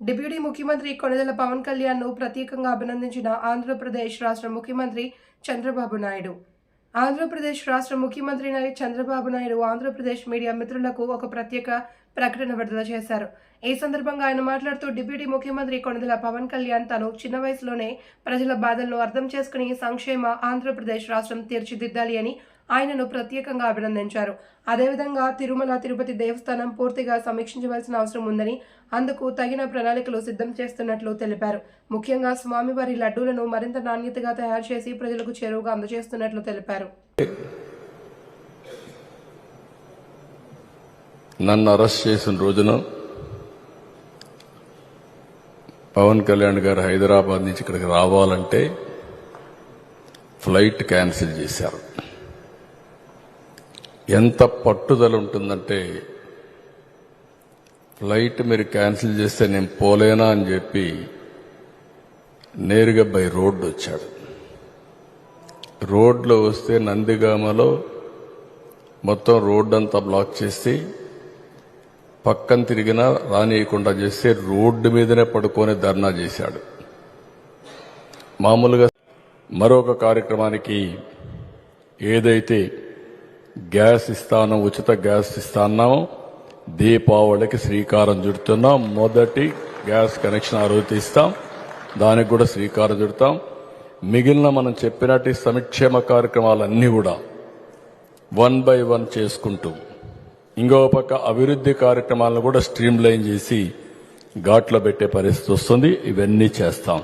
Deputy ముఖ్యమంత్రి కొనదెల పవన్ కళ్యాణ్ను ప్రత్యేకంగా అభినందించిన ఆంధ్రప్రదేశ్ రాష్ట్ర ముఖ్యమంత్రి చంద్రబాబు నాయుడు. ఆంధ్రప్రదేశ్ రాష్ట్ర ముఖ్యమంత్రి చంద్రబాబు నాయుడు ఆంధ్రప్రదేశ్ మీడియా మిత్రులకు ఒక ప్రత్యేక ప్రకటన విడుదల చేశారు. ఈ సందర్భంగా ఆయన మాట్లాడుతూ డిప్యూటీ ముఖ్యమంత్రి కొనదెల పవన్ కళ్యాణ్ తను చిన్న వయసులోనే ప్రజల బాధలను అర్థం చేసుకుని సంక్షేమ ఆంధ్రప్రదేశ్ రాష్ట్రం తీర్చిదిద్దాలి అని ఆయనను ప్రత్యేకంగా అభినందించారు. అదేవిధంగా తిరుమల తిరుపతి దేవస్థానం పూర్తిగా సమీక్షించవలసిన అవసరం ఉందని అందుకు తగిన ప్రణాళికలు సిద్ధం చేస్తున్నట్లు తెలిపారు. ముఖ్యంగా స్వామివారి లడ్డూలను మరింత నాణ్యతగా తయారు చేసి ప్రజలకు చేరువుగా అందజేస్తున్నట్లు తెలిపారు. నన్ను అరెస్ట్ చేసిన రోజున పవన్ కళ్యాణ్ గారు హైదరాబాద్ నుంచి ఇక్కడికి రావాలంటే ఫ్లైట్ క్యాన్సిల్ చేశారు. ఎంత పట్టుదల ఉంటుందంటే ఫ్లైట్ మీరు క్యాన్సిల్ చేస్తే నేను పోలేనా అని చెప్పి నేరుగా బై రోడ్డు వచ్చాడు. రోడ్లో వస్తే నందిగామలో మొత్తం రోడ్డు అంతా బ్లాక్ చేసి పక్కన తిరిగినా రానియకుండా చేస్తే రోడ్డు మీదనే పడుకొని ధర్నా చేశాడు. మామూలుగా మరొక కార్యక్రమానికి ఏదైతే గ్యాస్ ఇస్తాను ఉచిత గ్యాస్ ఇస్తాన్నామో దీపావళికి శ్రీకారం చుడుతున్నాం. మొదటి గ్యాస్ కనెక్షన్ ఆ రోజు తీస్తాం. దానికి కూడా శ్రీకారం చుడతాం. మిగిలిన మనం చెప్పినట్టు సంక్షేమ కార్యక్రమాలన్నీ కూడా వన్ బై వన్ చేసుకుంటూ ఇంకో పక్క అభివృద్ధి కార్యక్రమాలను కూడా స్ట్రీమ్ లైన్ చేసి ఘాట్లో పెట్టే పరిస్థితి వస్తుంది. ఇవన్నీ చేస్తాం.